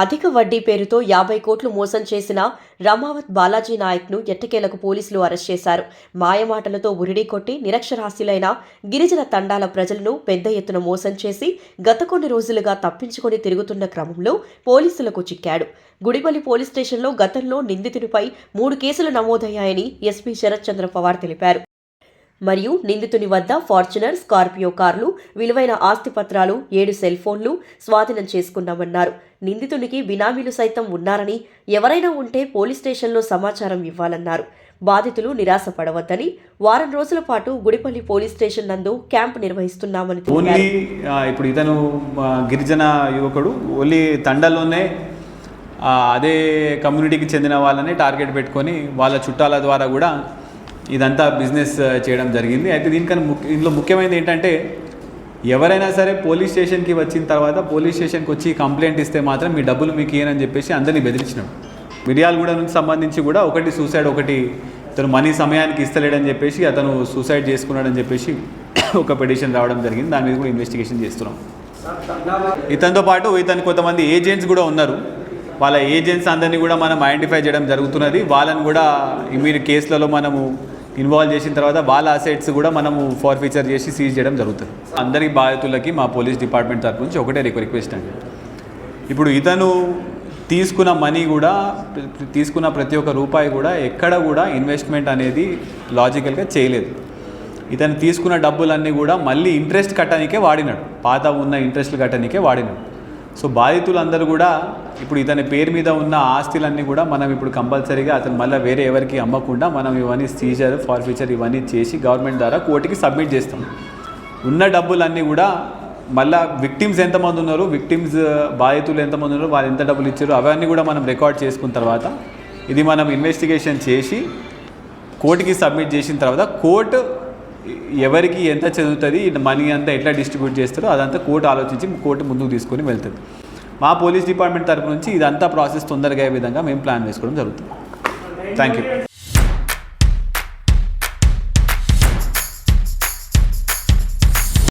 అధిక వడ్డీ పేరుతో యాభై కోట్లు మోసం చేసిన రమావత్ బాలాజీ నాయక్ను ఎట్టకేలకు పోలీసులు అరెస్ట్ చేశారు. మాయమాటలతో ఉరిడి కొట్టి నిరక్షరాస్యులైన గిరిజన తండాల ప్రజలను పెద్ద ఎత్తున మోసం చేసి గత కొన్ని రోజులుగా తప్పించుకొని తిరుగుతున్న క్రమంలో పోలీసులకు చిక్కాడు. గుడిపల్లి పోలీస్ స్టేషన్లో గతంలో నిందితుడిపై మూడు కేసులు నమోదయ్యాయని ఎస్పీ శరత్ చంద్ర పవార్ తెలిపారు. మరియు నిందితుని వద్ద ఫార్చునర్ స్కార్పియో కార్లు విలువైన ఆస్తి పత్రాలు ఏడు సెల్ ఫోన్లు స్వాధీనం చేసుకున్నామన్నారు. నిందితునికి బినామీలు సైతం ఉన్నారని ఎవరైనా ఉంటే పోలీస్ స్టేషన్లో సమాచారం ఇవ్వాలన్నారు. బాధితులు నిరాశపడవద్దని వారం రోజుల పాటు గుడిపల్లి పోలీస్ స్టేషన్ నందు క్యాంప్ నిర్వహిస్తున్నామని ఓన్లీ ఇప్పుడు ఇతను గిరిజన యువకుడు ఓన్లీ తండల్లోనే ఆ, అదే కమ్యూనిటీకి చెందిన వాళ్ళని టార్గెట్ పెట్టుకొని వాళ్ళ చుట్టాల ద్వారా కూడా ఇదంతా బిజినెస్ uh, చేయడం జరిగింది. అయితే దీనికన్నా ముఖ్య ఇందులో ముఖ్యమైనది ఏంటంటే ఎవరైనా సరే పోలీస్ స్టేషన్కి వచ్చిన తర్వాత పోలీస్ స్టేషన్కి వచ్చి కంప్లైంట్ ఇస్తే మాత్రం మీ డబ్బులు మీకు ఇయ్యనని చెప్పేసి అందరినీ బెదిరించినాడు మిర్యాలగూడ నుంచి సంబంధించి కూడా ఒకటి సూసైడ్ ఒకటి ఇతను మనీ సమయానికి ఇస్తలేడని చెప్పేసి అతను సూసైడ్ చేసుకున్నాడని చెప్పేసి ఒక పిటిషన్ రావడం జరిగింది. దాని మీద కూడా ఇన్వెస్టిగేషన్ చేస్తున్నాం. ఇతనితో పాటు ఇతను కొంతమంది ఏజెంట్స్ కూడా ఉన్నారు. వాళ్ళ ఏజెంట్స్ అందరినీ కూడా మనం ఐడెంటిఫై చేయడం జరుగుతున్నది. వాళ్ళని కూడా ఇమీడియట్ కేసులలో మనము ఇన్వాల్వ్ చేసిన తర్వాత వాళ్ళ అసెట్స్ కూడా మనము ఫార్ ఫీచర్ చేసి సీజ్ చేయడం జరుగుతుంది. అందరి బాధితులకి మా పోలీస్ డిపార్ట్మెంట్ తరపు నుంచి ఒకటే రిక్వెస్ట్ అండి. ఇప్పుడు ఇతను తీసుకున్న మనీ కూడా తీసుకున్న ప్రతి ఒక్క రూపాయి కూడా ఎక్కడ కూడా ఇన్వెస్ట్మెంట్ అనేది లాజికల్గా చేయలేదు. ఇతను తీసుకున్న డబ్బులన్నీ కూడా మళ్ళీ ఇంట్రెస్ట్ కట్టడానికే వాడినాడు. పాత ఉన్న ఇంట్రెస్ట్లు కట్టడానికే వాడినాడు. సో బాధితులందరూ కూడా ఇప్పుడు ఇతని పేరు మీద ఉన్న ఆస్తులన్నీ కూడా మనం ఇప్పుడు కంపల్సరీగా అతను మళ్ళీ వేరే ఎవరికి అమ్మకుండా మనం ఇవన్నీ సీజర్ ఫార్ ఫ్యూచర్ ఇవన్నీ చేసి గవర్నమెంట్ ద్వారా కోర్టుకి సబ్మిట్ చేస్తాం. ఉన్న డబ్బులన్నీ కూడా మళ్ళీ విక్టిమ్స్ ఎంతమంది ఉన్నారు విక్టిమ్స్ uh, బాధితులు ఎంతమంది ఉన్నారు వాళ్ళు ఎంత డబ్బులు ఇచ్చారు అవన్నీ కూడా మనం రికార్డ్ చేసుకున్న తర్వాత ఇది మనం ఇన్వెస్టిగేషన్ చేసి కోర్టుకి సబ్మిట్ చేసిన తర్వాత కోర్టు ఎవరికి ఎంత చదువుతుంది మనీ అంతా ఎట్లా డిస్ట్రిబ్యూట్ చేస్తారో అదంతా కోర్టు ఆలోచించి కోర్టు ముందుకు తీసుకొని వెళ్తుంది. మా పోలీస్ డిపార్ట్మెంట్ తరపు నుంచి ఇదంతా ప్రాసెస్ తొందరగా అయ్యే విధంగా మేము ప్లాన్ వేసుకోవడం జరుగుతుంది. Thank you